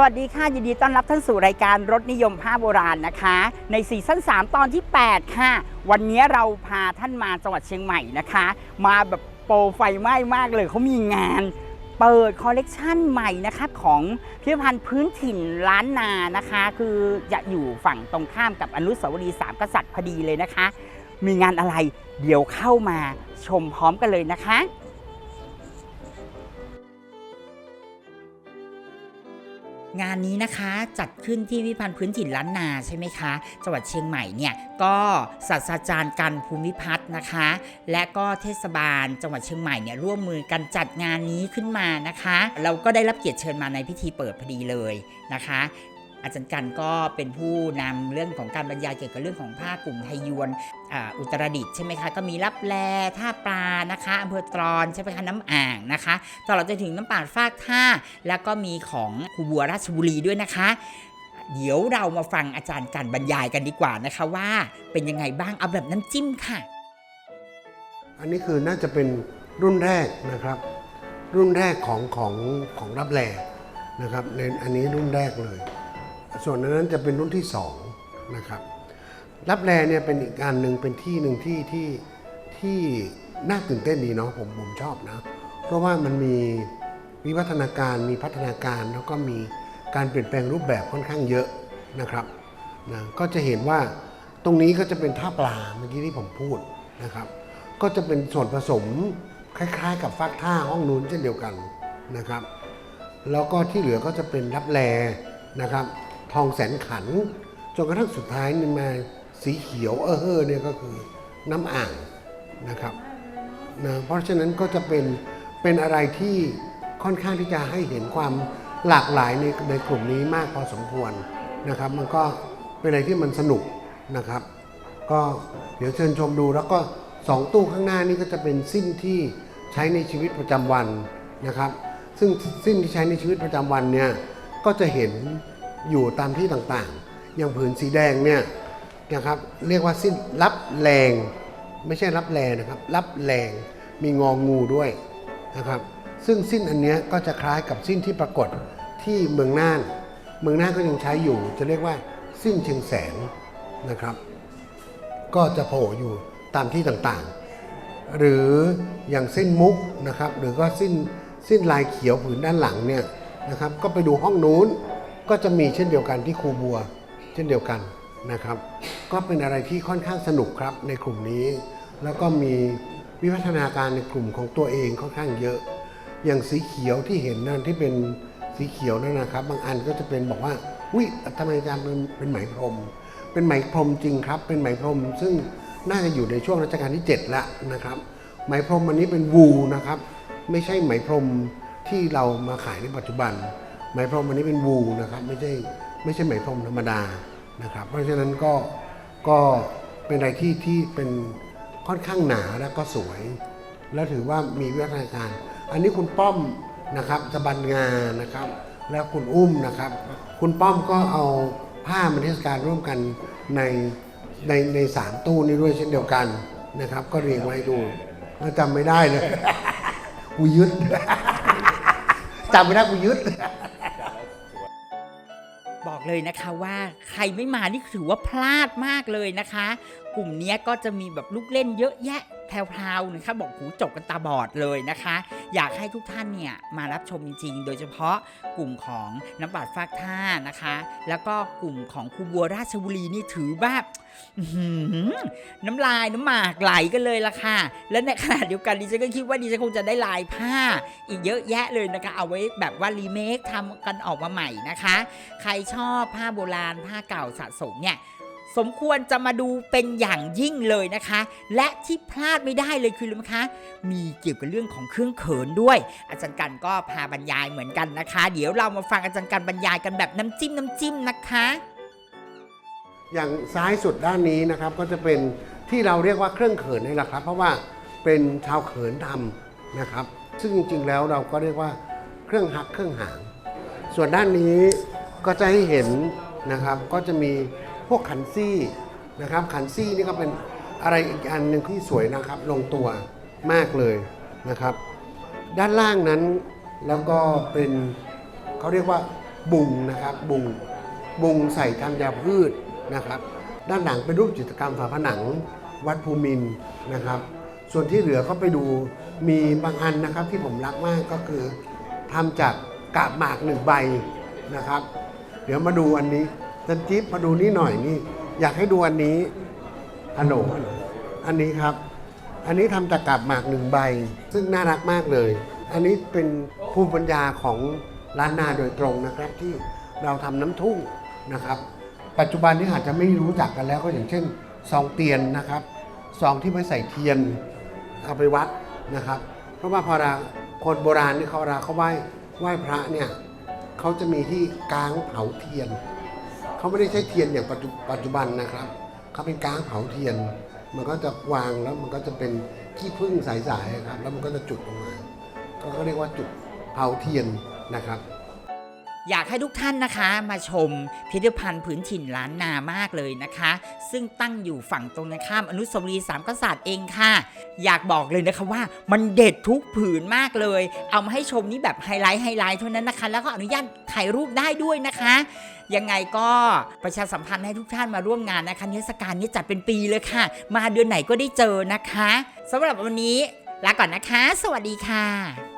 สวัสดีค่ะ ยินดีต้อนรับท่านสู่รายการรถนิยมผ้าโบราณนะคะ ในซีซั่น3 ตอนที่ 8 ค่ะ วันนี้เราพาท่านมาจังหวัดเชียงใหม่นะคะ มาแบบโปรไฟไหม้มากเลยเขามีงานเปิดคอลเลกชันใหม่นะคะของพิพิธภัณฑ์พื้นถิ่นล้านนานะคะ คือจะอยู่ฝั่งตรงข้ามกับอนุสาวรีย์สามกษัตริย์พอดีเลยนะคะ มีงานอะไรเดี๋ยวเข้ามาชมพร้อมกันเลยนะคะ งานนี้นะคะจัดขึ้นที่พิพันธ์พื้นถิ่นล้านนาใช่ไหมคะจังหวัดเชียงใหม่เนี่ยก็ศาสตราจารย์กันภูมิพัฒน์นะคะ และก็เทศบาลจังหวัดเชียงใหม่เนี่ยร่วมมือกันจัดงานนี้ขึ้นมานะคะ เราก็ได้รับเกียรติเชิญมาในพิธีเปิดพอดีเลยนะคะ อาจารย์กันก็เป็นผู้นำเรื่องของการบรรยายเกี่ยวกับเรื่องของผ้ากลุ่มไทยยวนอ,อุตรดิตใช่ไหมคะก็มีรับแลท่าปลานะคะอำเภอตรอนใช่ไหมคะน้ำอ่างนะคะตลอดจนถึงน้ำป่าฟากท่า แล้วก็มีของคูบัวราชบุรีด้วยนะคะเดี๋ยวเรามาฟังอาจารย์กันบรรยายกันดีกว่านะคะว่าเป็นยังไงบ้างเอาแบบน้ำจิ้มค่ะ อันนี้คือน่าจะเป็นรุ่นแรกนะครับ รุ่นแรกของของของรับแลนะครับในอันนี้รุ่นแรกเลย ส่วนนั้นจะเป็นรุ่นที่สองนะครับรับแลเนี่ยเป็นอีกอันหนึ่งเป็นที่หนึ่งที่ที่ที่น่าตื่นเต้นดีเนาะผมผมชอบนะ เพราะว่ามันมีวิวัฒนาการมีพัฒนาการแล้วก็มีการเปลี่ยนแปลงรูปแบบค่อนข้างเยอะนะครับนะก็จะเห็นว่าตรงนี้ก็จะเป็นท่าปลาเมื่อกี้ที่ผมพูดนะครับ ก็จะเป็นส่วนผสมคล้าย ๆ กับฟักท่าห้องนู้นเช่นเดียวกันนะครับ แล้วก็ที่เหลือก็จะเป็นรับแลนะครับ ทองแสนขัน จนกระทั่งสุดท้ายนี่มาสีเขียวเออเฮอเนี่ยก็คือน้ำอ่างนะครับนะเพราะฉะนั้นก็จะเป็นเป็นอะไรที่ค่อนข้างที่จะให้เห็นความหลากหลายในในกลุ่มนี้มากพอสมควรนะครับ มันก็เป็นอะไรที่มันสนุกนะครับ ก็เดี๋ยวเชิญชมดูแล้วก็สองตู้ข้างหน้านี่ก็จะเป็นสิ้นที่ใช้ในชีวิตประจำวันนะครับ ซึ่งสิ้นที่ใช้ในชีวิตประจำวันเนี่ยก็จะเห็น อยู่ตามที่ต่างๆ อย่างผืนสีแดงเนี่ยนะครับเรียกว่าสิ้นรับแรง ไม่ใช่รับแรงนะครับรับแรงมีงองงูด้วยนะครับซึ่งสิ้นอันเนี้ยก็จะคล้ายกับสิ้นที่ปรากฏที่เมืองน่าน เมืองน่านก็ยังใช้อยู่ จะเรียกว่าสิ้นเชียงแสนนะครับ ก็จะโผล่อยู่ตามที่ต่างๆ หรืออย่างเส้นมุกนะครับ หรือก็สิ้นสิ้นลายเขียวผืนด้านหลังเนี่ยนะครับ ก็ไปดูห้องนู้น ก็จะมีเช่นเดียวกันที่ครูบัว เช่นเดียวกันนะครับ ก็เป็นอะไรที่ค่อนข้างสนุกครับในกลุ่มนี้ แล้วก็มีวิวัฒนาการในกลุ่มของตัวเองค่อนข้างเยอะ อย่างสีเขียวที่เห็นนั่นที่เป็นสีเขียวนั่นนะครับ บางอันก็จะเป็นบอกว่าวิทำไมอาจารย์เป็นเป็นไหมพรม เป็นไหมพรมจริงครับ เป็นไหมพรมซึ่งน่าจะอยู่ในช่วงรัชกาลที่ 7ล้วนะครับ ไหมพรมอันนี้เป็นวูนะครับ ไม่ใช่ไหมพรมที่เรามาขายในปัจจุบัน ไหมพรมอันนี้เป็นวูนะครับไม่ใช่ไม่ใช่ไหมพรมธรรมดานะครับ เพราะฉะนั้นก็ก็เป็นอะไรที่ที่เป็นค่อนข้างหนาและก็สวย แล้วถือว่ามีวิวัฒนาการ อันนี้คุณป้อมนะครับสะบันงานะครับ แล้วคุณอุ้มนะครับ คุณป้อมก็เอาผ้ามาเทศกาลร่วมกันในในในสามตู้นี้ด้วยเช่นเดียวกันนะครับ ก็เรียงไว้ดูแล้วจำไม่ได้เลยกูยึดจำไม่ได้กูยึด บอกเลยนะคะว่าใครไม่มานี่ถือว่าพลาดมากเลยนะคะ กลุ่มเนี้ยก็จะมีแบบลูกเล่นเยอะแยะ แพรวๆนะคะบอกหูจบกันตาบอดเลยนะคะ อยากให้ทุกท่านเนี่ยมารับชมจริง ๆ โดยเฉพาะกลุ่มของน้ำบาดฟากท่านะคะ แล้วก็กลุ่มของครูบัวราชบุรีนี่ถือแบบน้ำลายน้ำหมากไหลกันเลยละค่ะ และในขณะเดียวกันดิฉันก็คิดว่าดิฉันคงจะได้ลายผ้า อีกเยอะแยะเลยนะคะ เอาไว้แบบว่ารีเมคทำกันออกมาใหม่นะคะ ใครชอบผ้าโบราณผ้าเก่าสะสมเนี่ย สมควรจะมาดูเป็นอย่างยิ่งเลยนะคะ และที่พลาดไม่ได้เลยคือรู้ไหมคะมีเกี่ยวกับเรื่องของเครื่องเขินด้วย อาจารย์กันก็พาบรรยายเหมือนกันนะคะ เดี๋ยวเรามาฟังอาจารย์กันบรรยายกันแบบน้ำจิ้มน้ำจิ้มนะคะ อย่างซ้ายสุดด้านนี้นะครับก็จะเป็นที่เราเรียกว่าเครื่องเขินนี่แหละครับ เพราะว่าเป็นชาวเขินทำนะครับ ซึ่งจริงๆแล้วเราก็เรียกว่าเครื่องหักเครื่องหาง ส่วนด้านนี้ก็จะให้เห็นนะครับก็จะมี พวกขันซี่นะครับขันซี่นี่ก็เป็นอะไรอีกอันหนึ่งที่สวยนะครับลงตัวมากเลยนะครับ ด้านล่างนั้นแล้วก็เป็นเขาเรียกว่าบุงนะครับบุงบุงใส่ธัญพืชนะครับ ด้านหลังเป็นรูปจิตรกรรมฝาผนังวัดภูมินนะครับ ส่วนที่เหลือก็ไปดูมีบางอันนะครับที่ผมรักมากก็คือทำจากกาบหมากหนึ่งใบนะครับ เดี๋ยวมาดูอันนี้ จันจิ๊บมาดูนี่หน่อยนี่ อยากให้ดูอันนี้ฮัลโหลอันนี้ครับ อันนี้ทำจากกาบหมากหนึ่งใบ ซึ่งน่ารักมากเลย อันนี้เป็นภูมิปัญญาของล้านนาโดยตรงนะครับที่เราทำน้ำทุ่งนะครับ ปัจจุบันนี้อาจจะไม่รู้จักกันแล้วก็อย่างเช่นซองเตียนนะครับซองที่ไว้ใส่เทียนเอาไปวัดนะครับ เพราะว่าพอราคนโบราณนี่เขาเวลาเขาไหว้ไหว้พระเนี่ยเขาจะมีที่กลางเผาเทียน เขาไม่ได้ใช้เทียนอย่างปัจจุปัจจุบันนะครับเขาเป็นก้างเผาเทียน มันก็จะวางแล้วมันก็จะเป็นขี้ผึ้งสายๆครับ แล้วมันก็จะจุดออกมาก็เรียกว่าจุดเผาเทียนนะครับ อยากให้ทุกท่านนะคะมาชมพิพิธภัณฑ์พื้นถิ่นล้านนามากเลยนะคะ ซึ่งตั้งอยู่ฝั่งตรงข้ามอนุสาวรีย์สามกษัตริย์เองค่ะ อยากบอกเลยนะคะว่ามันเด็ดทุกผืนมากเลย เอามาให้ชมนี่แบบไฮไลท์ไฮไลท์เท่านั้นนะคะ แล้วก็อนุญาตถ่ายรูปได้ด้วยนะคะ ยังไงก็ประชาสัมพันธ์ให้ทุกท่านมาร่วมงานนะคะเทศกาลนี้จัดเป็นปีเลยค่ะ มาเดือนไหนก็ได้เจอนะคะสำหรับวันนี้ลาก่อนนะคะ สวัสดีค่ะ